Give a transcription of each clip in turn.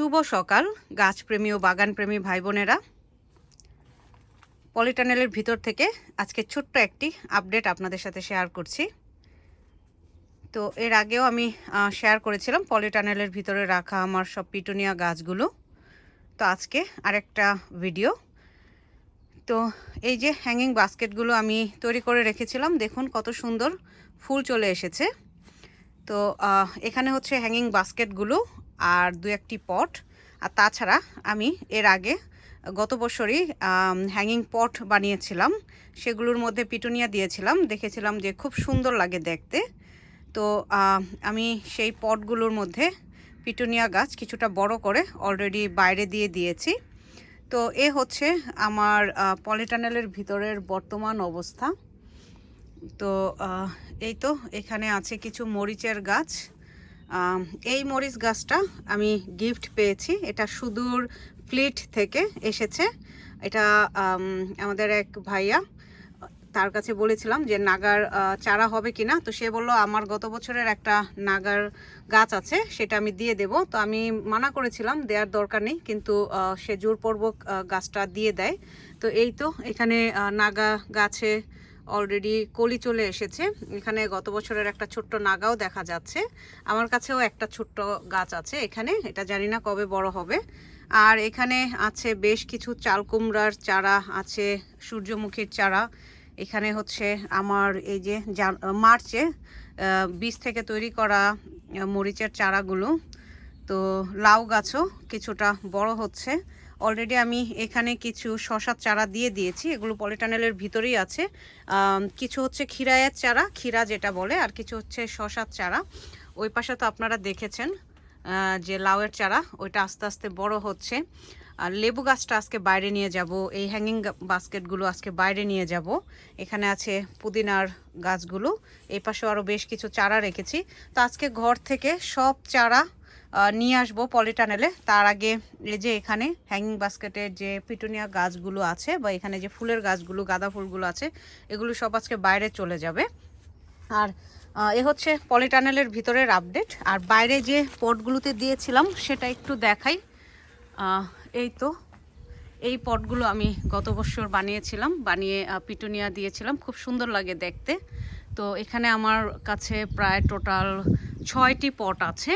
শুভ সকাল, গাছপ্রেমী ও বাগানপ্রেমী ভাই বোনেরা পলিটানেলের ভিতর থেকে আজকে ছোট্ট একটি আপডেট আপনাদের সাথে শেয়ার করছি। তো এর আগেও আমি শেয়ার করেছিলাম পলিটানেলের ভিতরে রাখা আমার সব পিটুনিয়া গাছগুলো। তো আজকে আরেকটা ভিডিও। তো এই যে হ্যাঙ্গিং বাস্কেটগুলো আমি তৈরি করে রেখেছিলাম, দেখুন কত সুন্দর ফুল চলে এসেছে। তো এখানে হচ্ছে হ্যাঙ্গিং বাস্কেটগুলো আর দু একটি পট। আর তাছাড়া আমি এর আগে গত বছরই হ্যাঙ্গিং পট বানিয়েছিলাম। সেগুলোর মধ্যে পিটুনিয়া দিয়েছিলাম। দেখেছিলাম যে খুব সুন্দর লাগে দেখতে। তো আমি সেই পটগুলোর মধ্যে পিটুনিয়া গাছ কিছুটা বড় করে অলরেডি বাইরে দিয়ে দিয়েছি। তো, এ হচ্ছে আমার পলিটানেলের ভিতরের বর্তমান অবস্থা। তো এই তো, এখানে আছে কিছু মরিচের গাছ। এই মরিচ গাছটা আমি গিফট পেয়েছি। এটা সুদূর ফ্লিট থেকে এসেছে। এটা আমাদের এক ভাইয়া, তার কাছে বলেছিলাম যে নাগার চারা হবে কিনা। তো সে বলল, আমার গত বছরের একটা নাগার গাছ আছে, সেটা আমি দিয়ে দেব। তো আমি মানা করেছিলাম, দেওয়ার দরকার নেই, কিন্তু সে জোরপূর্বক গাছটা দিয়ে দেয়। তো এই তো এখানে নাগা গাছে অলরেডি কলি চলে এসেছে। এখানে গত বছরের একটা ছোট্ট নাগাও দেখা যাচ্ছে। আমার কাছেও একটা ছোট্ট গাছ আছে এখানে, এটা জানি না কবে বড় হবে। আর এখানে আছে বেশ কিছু চাল কুমড়ার চারা, আছে সূর্যমুখীর চারা। এখানে হচ্ছে আমার এই যে মার্চে বীজ থেকে তৈরি করা মরিচের চারাগুলো। তো লাউ গাছও কিছুটা বড় হচ্ছে। অলরেডি আমি এখানে কিছু শশার চারা দিয়ে দিয়েছি। এগুলো পলিটানেলের ভিতরেই আছে। কিছু হচ্ছে খিরায়ের চারা খিরা যেটা বলে, আর কিছু হচ্ছে শশার চারা। ওই পাশে তো আপনারা দেখেছেন যে লাউয়ের চারা, ওইটা আস্তে আস্তে বড় হচ্ছে। আর লেবু গাছটা আজকে বাইরে নিয়ে যাব, এই হ্যাঙ্গিং বাস্কেটগুলো আজকে বাইরে নিয়ে যাব। এখানে আছে পুদিনার গাছগুলো, এই পাশেও আরও বেশ কিছু চারা রেখেছি। তো আজকে ঘর থেকে সব চারা নিয়ে আসব পলিটানেলে। তার আগে এই যে এখানে হ্যাঙ্গিং বাস্কেটের যে পিটুনিয়া গাছগুলো আছে বা এখানে যে ফুলের গাছগুলো, গাঁদা ফুলগুলো আছে, এগুলো সব আজকে বাইরে চলে যাবে। আর এ হচ্ছে পলিটানেলের ভিতরের আপডেট আর বাইরে যে পটগুলোতে দিয়েছিলাম সেটা একটু দেখাই। এই তো, এই পটগুলো আমি গত বছর বানিয়েছিলাম, বানিয়ে পিটুনিয়া দিয়েছিলাম। খুব সুন্দর লাগে দেখতে। তো এখানে আমার কাছে প্রায় টোটাল ছয়টি পট আছে।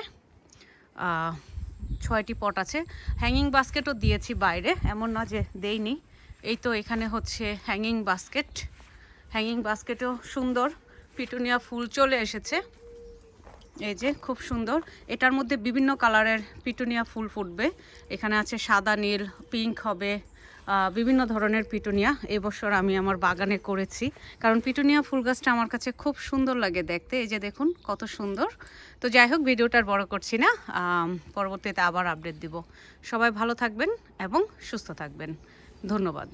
ছয়টি পট আছে। হ্যাঙ্গিং বাস্কেটও দিয়েছি বাইরে, এমন না যে দেইনি। এই তো এখানে হচ্ছে হ্যাঙ্গিং বাস্কেট হ্যাঙ্গিং বাস্কেটও সুন্দর, পিটুনিয়া ফুল চলে এসেছে। এই যে খুব সুন্দর। এটার মধ্যে বিভিন্ন কালারের পিটুনিয়া ফুল ফুটবে। এখানে আছে সাদা, নীল পিঙ্ক হবে। বিভিন্ন ধরনের পিটুনিয়া এবছর আমি আমার বাগানে করেছি। কারণ পিটুনিয়া ফুল গাছটা আমার কাছে খুব সুন্দর লাগে দেখতে। এই যে দেখুন, কত সুন্দর। তো যাই হোক, ভিডিওটা আর বড় করছি না। পরবর্তীতে আবার আপডেট দিব। সবাই ভালো থাকবেন এবং সুস্থ থাকবেন। ধন্যবাদ।